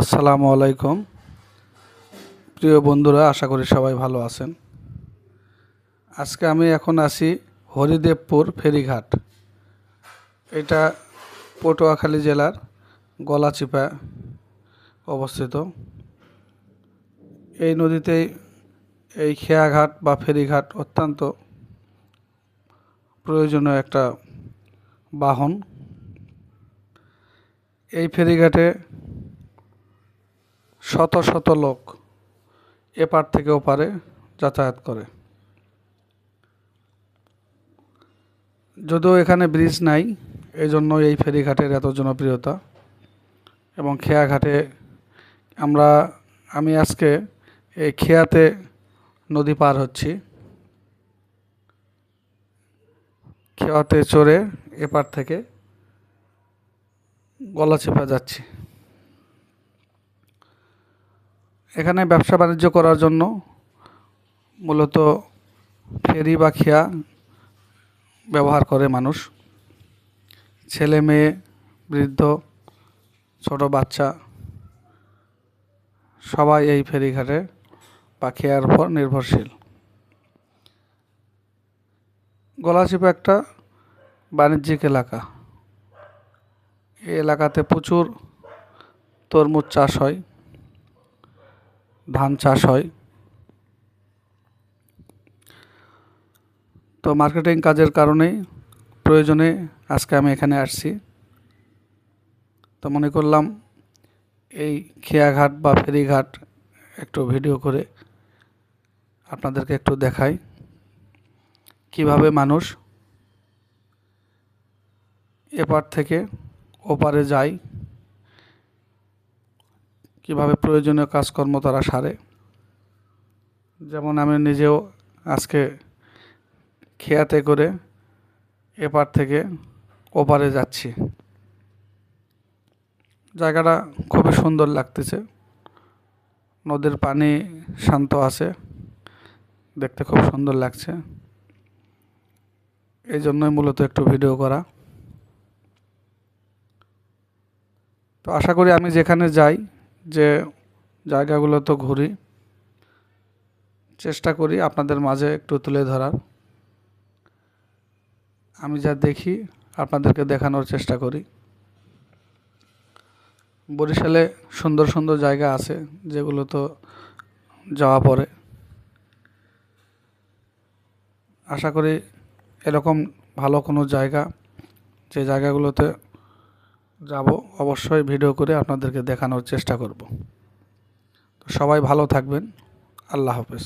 আসসালামু আলাইকুম। প্রিয় বন্ধুরা, আশা করি সবাই ভালো আছেন। আজকে আমি এখন আছি হরিদেবপুর ফেরিঘাট। এটা পটুয়াখালী জেলার গলাচিপা অবস্থিত। এই নদীতেই এই খেয়াঘাট বা ফেরিঘাট অত্যন্ত প্রয়োজনীয় একটা বাহন। এই ফেরিঘাটে শত শত লোক এপার থেকে ওপারে যাতায়াত করে। যদিও এখানে ব্রিজ নাই এই জন্য এই ফেরিঘাটের এত জনপ্রিয়তা। এবং খেয়াঘাটে আমরা, আমি আজকে এই খেয়াতে নদী পার হচ্ছি। খেয়াতে চড়ে এপার থেকে গলাচিপা যাচ্ছি। এখানে ব্যবসা বাণিজ্য করার জন্য মূলত ফেরি বা খেয়া ব্যবহার করে মানুষ। ছেলে, মেয়ে, বৃদ্ধ, ছোট বাচ্চা সবাই এই ফেরিঘাটে বা খেয়ার উপর নির্ভরশীল। গলাচিপা একটা বাণিজ্যিক এলাকা। এই এলাকাতে প্রচুর তরমুজ চাষ হয়। ধান চাষ হয়। তো মার্কেটিং কাজের কারণেই প্রয়োজনে আজকে আমি এখানে আসছি। তো মনে করলাম, এই খেয়াঘাট বা ফেরিঘাট একটু ভিডিও করে আপনাদেরকে একটু দেখাই, কীভাবে মানুষ এপার থেকে ওপারে যায়। কীভাবে প্রয়োজনীয় কাজকর্ম তারা সারে। যেমন আমি নিজেও আজকে খেয়াতে করে এপার থেকে ওপারে যাচ্ছি। জায়গাটা খুবই সুন্দর লাগতেছে। নদীর পানি শান্ত আছে। দেখতে খুব সুন্দর লাগছে। এই জন্যই মূলত একটু ভিডিও করা। তো আশা করি আমি যেখানে যাই যে জায়গাগুলো তো ঘুরি, চেষ্টা করি আপনাদের মাঝে একটু তুলে ধরার। আমি যা দেখি, আপনাদেরকে দেখানোর চেষ্টা করি। বরিশালে সুন্দর সুন্দর জায়গা আছে, যেগুলো তো যাওয়া পড়ে আশা করি এরকম ভালো কোনো জায়গা, যে জায়গাগুলোতে যাব অবশ্যই ভিডিও করে আপনাদেরকে দেখানোর চেষ্টা করব। তো সবাই ভালো থাকবেন। আল্লাহ হাফেজ।